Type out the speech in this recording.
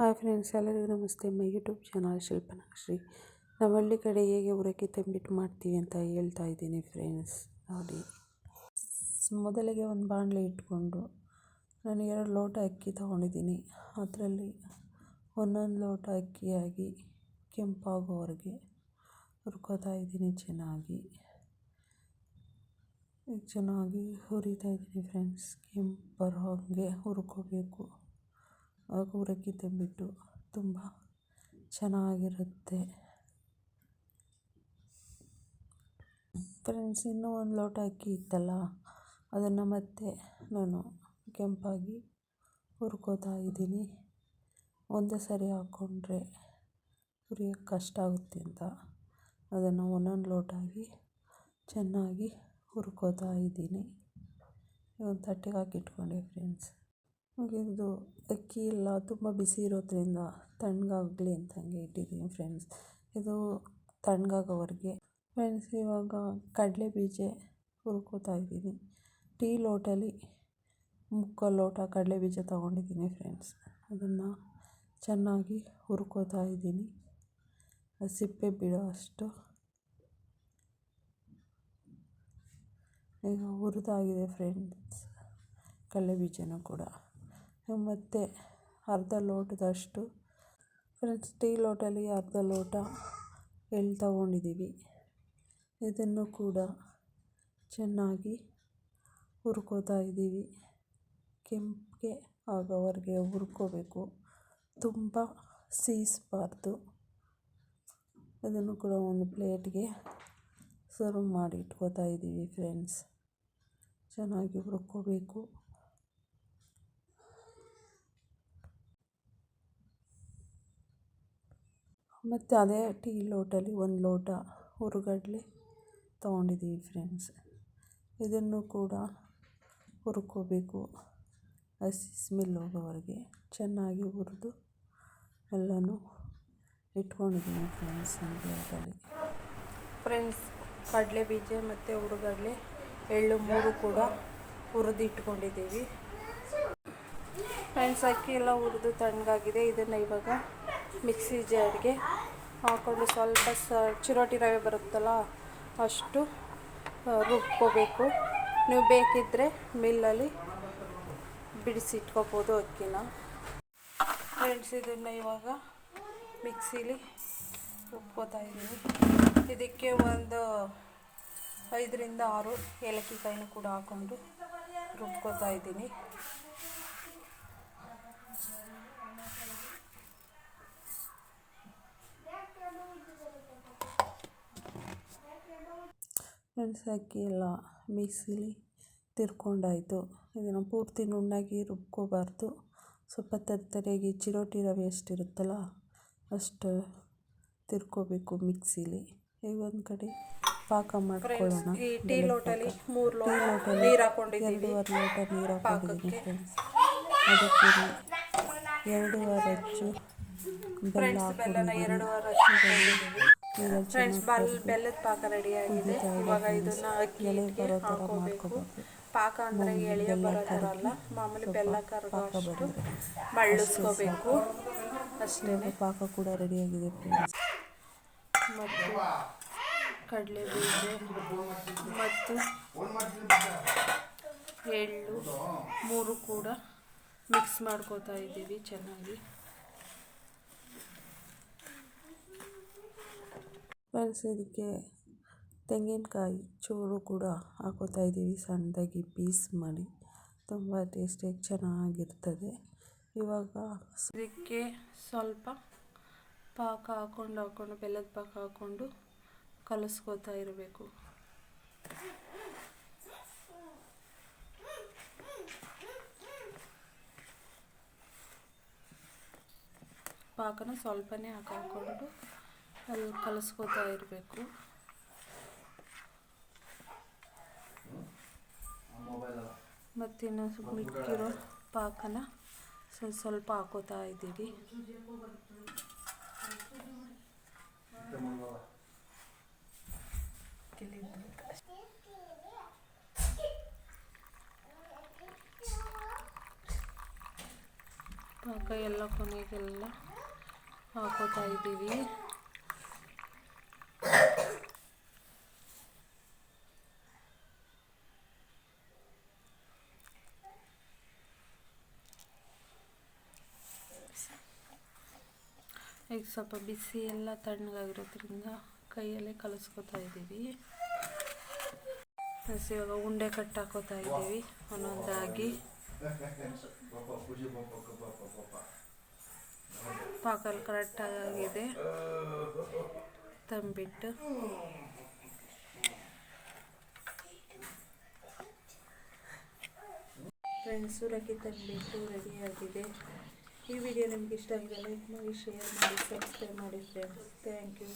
Hi friends, ಎಲ್ಲರಿಗೂ ನಮಸ್ತೆ. My YouTube channel ಶಿಲ್ಪನಾಕ್ಷಿ ನಾವು ಹಳ್ಳಿ ಕಡೆ ಹೇಗೆ ಉರಕ್ಕೆ ತಂಬಿಟ್ಟು ಮಾಡ್ತೀವಿ ಅಂತ ಹೇಳ್ತಾ ಇದ್ದೀನಿ ಫ್ರೆಂಡ್ಸ್. ನೋಡಿ. ಮೊದಲಿಗೆ ಒಂದು ಬಾಣಲೆ ಇಟ್ಕೊಂಡು ನಾನು ಎರಡು ಲೋಟ ಅಕ್ಕಿ ತೊಗೊಂಡಿದ್ದೀನಿ. ಅದರಲ್ಲಿ ಒಂದೊಂದು ಲೋಟ ಅಕ್ಕಿಯಾಗಿ ಕೆಂಪಾಗೋವರೆಗೆ ಹುರ್ಕೋತಾ ಇದ್ದೀನಿ ಚೆನ್ನಾಗಿ. ಚೆನ್ನಾಗಿ ಹುರಿತಾ ಇದ್ದೀನಿ ಫ್ರೆಂಡ್ಸ್. ಕೆಂಪು ಬರೋ ಹಾಗೆ ಹುರ್ಕೋಬೇಕು. ಆಗ ಉರಕ್ಕಿ ಬಿಟ್ಟು ತುಂಬ ಚೆನ್ನಾಗಿರುತ್ತೆ. ಫ್ರೆಂಡ್ಸ್, ಇನ್ನೂ ಒಂದು ಲೋಟ ಅಕ್ಕಿ ಇತ್ತಲ್ಲ, ಅದನ್ನು ಮತ್ತೆ ನಾನು ಕೆಂಪಾಗಿ ಹುರ್ಕೋತಾ ಇದ್ದೀನಿ. ಒಂದೇ ಸರಿ ಹಾಕ್ಕೊಂಡ್ರೆ ಹುರಿಯೋಕ್ಕೆ ಕಷ್ಟ ಆಗುತ್ತೆ ಅಂತ ಅದನ್ನು ಒಂದೊಂದು ಲೋಟಾಗಿ ಚೆನ್ನಾಗಿ ಹುರ್ಕೋತಾ ಇದ್ದೀನಿ. ಒಂದು ತಟ್ಟೆಗೆ ಹಾಕಿ ಇಟ್ಕೊಂಡೆ ಫ್ರೆಂಡ್ಸ್. ಇದು ಅಕ್ಕಿ ಎಲ್ಲ ತುಂಬ ಬಿಸಿ ಇರೋದ್ರಿಂದ ತಣ್ಣಗಾಗಲಿ ಅಂತ ಹಂಗೆ ಇಟ್ಟಿದ್ದೀನಿ ಫ್ರೆಂಡ್ಸ್ ಇದು ತಣ್ಣಗಾಗೋವರೆಗೆ. ಫ್ರೆಂಡ್ಸ್ ಇವಾಗ ಕಡಲೆ ಬೀಜ ಹುರ್ಕೋತಾ ಇದ್ದೀನಿ. ಟೀ ಲೋಟಲ್ಲಿ ಮುಕ್ಕಾಲು ಲೋಟ ಕಡಲೆ ಬೀಜ ತೊಗೊಂಡಿದ್ದೀನಿ ಫ್ರೆಂಡ್ಸ್ ಅದನ್ನು ಚೆನ್ನಾಗಿ ಹುರ್ಕೋತಾ ಇದ್ದೀನಿ. ಸಿಪ್ಪೆ ಬಿಡೋ ಅಷ್ಟು. ಈಗ ಹುರಿದಾಗಿದೆ ಫ್ರೆಂಡ್ಸ್ ಕಡಲೆ ಬೀಜನೂ ಕೂಡ. ಮತ್ತು ಅರ್ಧ ಲೋಟದಷ್ಟು. ಫ್ರೆಂಡ್ಸ್, ಟೀ ಲೋಟಲ್ಲಿ ಅರ್ಧ ಲೋಟ ಎಳ್ಳು ತಗೊಂಡಿದ್ದೀವಿ. ಇದನ್ನು ಕೂಡ ಚೆನ್ನಾಗಿ ಹುರ್ಕೋತಾ ಇದ್ದೀವಿ. ಕೆಂಪಿಗೆ ಆಗೋವರೆಗೆ ಹುರ್ಕೋಬೇಕು. ತುಂಬ ಸೀಸ್ಬಾರ್ದು. ಅದನ್ನು ಕೂಡ ಒಂದು ಪ್ಲೇಟ್ಗೆ ಸರ್ವ್ ಮಾಡಿ ಇಟ್ಕೋತಾ ಇದ್ದೀವಿ ಫ್ರೆಂಡ್ಸ್. ಚೆನ್ನಾಗಿ ಹುರ್ಕೋಬೇಕು. ಮತ್ತು ಅದೇ ಟೀ ಲೋಟಲ್ಲಿ ಒಂದು ಲೋಟ ಹುರುಗಡಲೆ ತೊಗೊಂಡಿದ್ದೀವಿ ಫ್ರೆಂಡ್ಸ್ ಇದನ್ನು ಕೂಡ ಹುರ್ಕೋಬೇಕು. ಹಸಿ ಸ್ಮೆಲ್ ಹೋಗೋವರೆಗೆ ಚೆನ್ನಾಗಿ ಹುರಿದು ಎಲ್ಲನೂ ಇಟ್ಕೊಂಡಿದ್ದೀನಿ ಫ್ರೆಂಡ್ಸ್ ಫ್ರೆಂಡ್ಸ್ ಕಡಲೆ ಬೀಜ ಮತ್ತು ಹುರುಗಡಲೆ ಎಳ್ಳು ಮೂರು ಕೂಡ ಹುರಿದು ಇಟ್ಕೊಂಡಿದ್ದೀವಿ. ಫ್ರೆಂಡ್ಸ್ ಅಕ್ಕಿ ಎಲ್ಲ ಹುರಿದು ತಣ್ಣಗಾಗಿದೆ. ಇದನ್ನು ಇವಾಗ ಮಿಕ್ಸಿ ಜಾರಿಗೆ ಹಾಕ್ಕೊಂಡು ಸ್ವಲ್ಪ ಸ ಚಿರೋಟಿ ರವೆ ಬರುತ್ತಲ್ಲ ಅಷ್ಟು ರುಬ್ಕೋಬೇಕು. ನೀವು ಬೇಕಿದ್ದರೆ ಮಿಲ್ಲಲ್ಲಿ ಬಿಡಿಸಿ ಇಟ್ಕೋಬೋದು ಅಕ್ಕಿನ. ಫ್ರೆಂಡ್ಸ್, ಇದನ್ನು ಇವಾಗ ಮಿಕ್ಸಿಲಿ ರುಬ್ಕೋತಾ ಇದ್ದೀನಿ. ಇದಕ್ಕೆ ಒಂದು ಐದರಿಂದ ಆರು ಏಲಕ್ಕಿ ಕಾಯಿನೂ ಕೂಡ ಹಾಕ್ಕೊಂಡು ರುಬ್ಕೋತಾ ಇದ್ದೀನಿ. ಫ್ರೆಂಡ್ಸ್ ಹಾಕಿ ಎಲ್ಲ ಮಿಕ್ಸಿಲಿ ತಿರ್ಕೊಂಡಾಯಿತು. ಇದನ್ನು ಪೂರ್ತಿ ನುಣ್ಣಾಗಿ ರುಬ್ಕೋಬಾರ್ದು. ಸ್ವಲ್ಪ ತರ್ತರಿಯಾಗಿ ಚಿರೋಟಿ ರವೆ ಎಷ್ಟಿರುತ್ತಲ್ಲ ಅಷ್ಟು ತಿರ್ಕೋಬೇಕು ಮಿಕ್ಸಿಲಿ. ಈಗ ಒಂದು ಕಡೆ ಪಾಕ ಮಾಡ್ಕೊಳ್ಳೋಣ. ಟೀ ಲೋಟಲ್ಲಿ ಮೂರು ಲೋಟ ನೀರು ಹಾಕೊಂಡಿದ್ದೀವಿ. ಎರಡೂವರೆ ಲೋಟ ನೀರು ಹಾಕೊಂಡಿದ್ದೀನಿ ಫ್ರೆಂಡ್ಸ್ ಅದಕ್ಕೆ ಎರಡೂವರೆ ಅಚ್ಚು ಬೆಲ್ಲ ಹಾಕೊಂಡಿದ್ದೀನಿ. ಫ್ರೆಂಡ್ಸ್ ಬಲ್ ಬೆಲ್ಲದ ಪಾಕ ರೆಡಿ ಆಗಿದೆ. ಇವಾಗ ಇದನ್ನ ಅಕ್ಕಿ ಹಿಟ್ಟಿಗೆ ಹಾಕೋಬೇಕು. ಪಾಕ ಅಂದರೆ ಎಳೆಯ ಅಲ್ಲ. ಮಾಮೂಲಿ ಬೆಲ್ಲ ಕರಗೋಷ್ಟು ಮಳ್ಳಿಸ್ಕೋಬೇಕು ಅಷ್ಟೇ ಪಾಕ ಕೂಡ ರೆಡಿಯಾಗಿದೆ ಫ್ರೆಂಡ್ಸ್ ಮತ್ತು ಕಡಲೆ ಬೀಜ ಮತ್ತು ಎಳ್ಳು ಮೂರು ಕೂಡ ಮಿಕ್ಸ್ ಮಾಡ್ಕೋತಾ ಇದ್ದೀವಿ ಚೆನ್ನಾಗಿ. ಫ್ರೆಂಡ್ಸ್ ಇದಕ್ಕೆ ತೆಂಗಿನಕಾಯಿ ಚೂರು ಕೂಡ ಹಾಕೋತಾ ಇದ್ದೀವಿ. ಸಣ್ಣದಾಗಿ ಪೀಸ್ ಮಾಡಿ. ತುಂಬ ಟೇಸ್ಟಿಯಾಗಿ ಚೆನ್ನಾಗಿರ್ತದೆ. ಇವಾಗ ಇದಕ್ಕೆ ಸ್ವಲ್ಪ ಪಾಕ ಹಾಕ್ಕೊಂಡು ಹಾಕ್ಕೊಂಡು ಬೆಲ್ಲದ ಪಾಕ ಹಾಕ್ಕೊಂಡು ಕಲಿಸ್ಕೋತಾ ಇರಬೇಕು. ಪಾಕನ ಸ್ವಲ್ಪನೇ ಹಾಕೊಂಡು ಅಲ್ಲಿ ಕಲಿಸ್ಕೋತಾ ಇರಬೇಕು. ಮತ್ತಿನ್ನು ಮಿಕ್ಕಿರೋ ಪಾಕನ ಸ್ವಲ್ಪ ಸ್ವಲ್ಪ ಹಾಕೋತಾ ಇದ್ದೀವಿ. ಪಾಕ ಎಲ್ಲ ಕೊನೆಗೆಲ್ಲ ಹಾಕೋತಾ ಇದ್ದೀವಿ. ಈಗ ಸ್ವಲ್ಪ ಬಿಸಿ ಎಲ್ಲ ತಣ್ಣಗಾಗಿರೋದ್ರಿಂದ ಕೈಯಲ್ಲೇ ಕಲಿಸ್ಕೊತಾ ಇದ್ದೀವಿ. ಇವಾಗ ಉಂಡೆ ಕಟ್ ಹಾಕೋತಾ ಇದ್ದೀವಿ ಒಂದೊಂದಾಗಿ. ಪಾಕಲ್ ಕರೆಕ್ಟಾಗಿದೆ ತಂಬಿಟ್ಟು. ಫ್ರೆಂಡ್ಸು ಸುರಕಿ ತಂಬಿಟ್ಟು ರೆಡಿಯಾಗಿದೆ ಈ ವಿಡಿಯೋ ನಿಮ್ಗೆ ಇಷ್ಟ ಆಗಿದೆ ಲೈಕ್ ಮಾಡಿ ಶೇರ್ ಮಾಡಿ ಸಬ್ಸ್ಕ್ರೈಬ್ ಮಾಡಿ ಫ್ರೆಂಡ್ಸ್ ಥ್ಯಾಂಕ್ ಯು